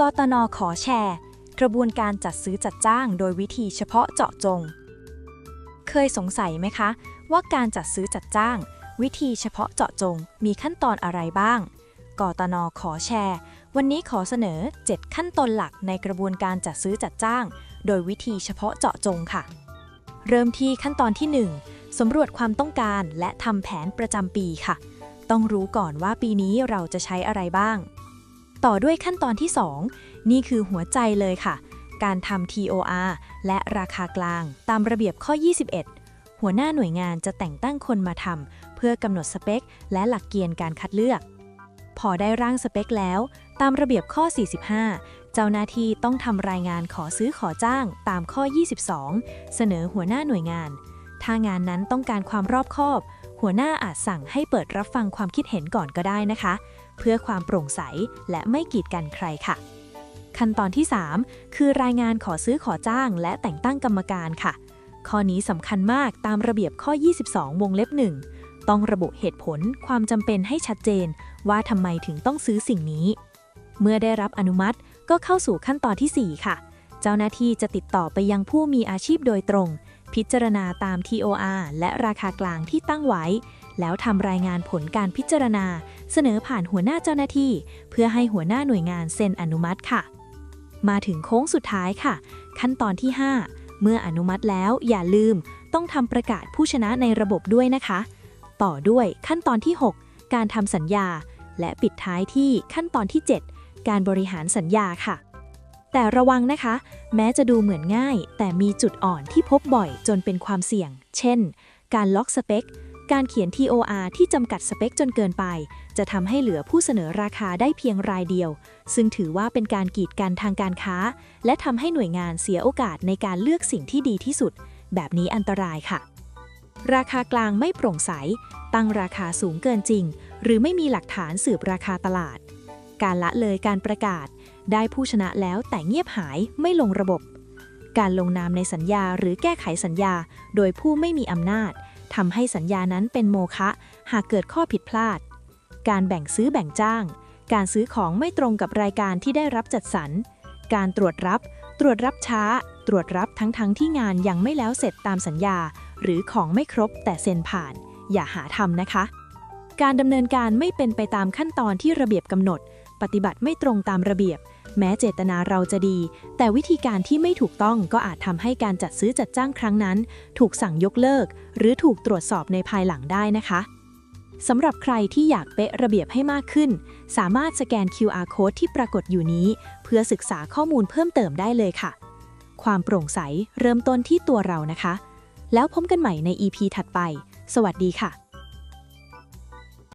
กตนขอแชร์ กระบวนการจัดซื้อจัดจ้างโดยวิธีเฉพาะเจาะจง เคยสงสัยไหมคะ ว่าการจัดซื้อจัดจ้าง วิธีเฉพาะเจาะจง มีขั้นตอนอะไรบ้าง กตนขอแชร์ วันนี้ขอเสนอ 7 ขั้นตอนหลักในกระบวนการจัดซื้อจัดจ้าง โดยวิธีเฉพาะเจาะจงค่ะ เริ่มที่ขั้นตอนที่ 1สำรวจความต้องการและทำแผนประจำปีค่ะ ต้องรู้ก่อนว่าปีนี้เราจะใช้อะไรบ้าง ต่อด้วยขั้นตอนที่ 2 นี่คือหัวใจเลยค่ะ การทำ TOR และราคากลางตามระเบียบข้อ 21 หัวหน้าหน่วยงานจะแต่งตั้งคนมาทำเพื่อกำหนดสเปค และหลักเกณฑ์การคัดเลือก พอได้ร่างสเปคแล้ว ตามระเบียบข้อ 45 เจ้าหน้าที่ต้องทำรายงานขอซื้อขอจ้างตามข้อ 22 เสนอหัวหน้าหน่วยงาน ถ้างานนั้นต้องการความรอบคอบ หัวหน้าอาจสั่งให้เปิดรับฟังความคิดเห็นก่อนก็ได้นะคะ เพื่อความโปร่งใสและไม่กีดกันใครค่ะ ขั้นตอนที่ 3 คือรายงานขอซื้อขอจ้าง และแต่งตั้งกรรมการค่ะ ข้อนี้สำคัญมากตามระเบียบข้อ 22 วงเล็บ 1 ต้องระบุเหตุผลความจำเป็นให้ชัดเจน ว่าทำไมถึงต้องซื้อสิ่งนี้ เมื่อได้รับอนุมัติก็เข้าสู่ขั้นตอนทีสี่4 ค่ะ เจ้าหน้าที่จะติดต่อไปยังผู้มีอาชีพโดยตรง พิจารณาตาม TOR และราคากลางที่ตั้งไว้ แล้วทำรายงานผลการพิจารณา เสนอผ่านหัวหน้าเจ้าหน้าที่ เพื่อให้หัวหน้าหน่วยงานเซ็นอนุมัติค่ะ มาถึงโค้งสุดท้ายค่ะ ขั้นตอนที่ 5 เมื่ออนุมัติแล้วอย่าลืม ต้องทำประกาศผู้ชนะในระบบด้วยนะคะ ต่อด้วยขั้นตอนที่ 6 การทำสัญญา และปิดท้ายที่ขั้นตอนที่ 7 การบริหารสัญญาค่ะ แต่ระวังนะคะ แม้จะดูเหมือนง่าย แต่มีจุดอ่อนที่พบบ่อยจนเป็นความเสี่ยง เช่น การล็อกสเปค การเขียน TOR ที่จำกัดสเปคจนเกินไป จะทำให้เหลือผู้เสนอราคาได้เพียงรายเดียว ซึ่งถือว่าเป็นการกีดกันทางการค้า และทำให้หน่วยงานเสียโอกาสในการเลือกสิ่งที่ดีที่สุด แบบนี้อันตรายค่ะ ราคากลางไม่โปร่งใส ตั้งราคาสูงเกินจริง หรือไม่มีหลักฐานสืบราคาตลาด การละเลยการประกาศ ได้ผู้ชนะแล้วแต่เงียบหายไม่ลงระบบ การลงนามในสัญญาหรือแก้ไขสัญญา โดยผู้ไม่มีอำนาจทำให้สัญญานั้นเป็นโมฆะหากเกิดข้อผิดพลาด การแบ่งซื้อแบ่งจ้าง การซื้อของไม่ตรงกับรายการที่ได้รับจัดสรร การตรวจรับ ตรวจรับช้า ตรวจรับทั้งๆทที่งานยังไม่แล้วเสร็จตามสัญญา หรือของไม่ครบแต่เซ็นผ่าน อย่าหาทำนะคะ การดำเนินการไม่เป็นไปตามขั้นตอนที่ระเบียบกำหนด ปฏิบัติไม่ตรงตามระเบียบแม้เจตนาเราจะดี แต่วิธีการที่ไม่ถูกต้องก็อาจทำให้การจัดซื้อจัดจ้างครั้งนั้น ถูกสั่งยกเลิก หรือถูกตรวจสอบในภายหลังได้นะคะสำหรับใครที่อยากเป๊ะระเบียบให้มากขึ้น สามารถสแกน QR code ที่ปรากฏอยู่นี้ เพื่อศึกษาข้อมูลเพิ่มเติมได้เลยค่ะ ความโปร่งใสเริ่มต้นที่ตัวเรานะคะ แล้วพบกันใหม่ใน EP ถัดไป สวัสดีค่ะ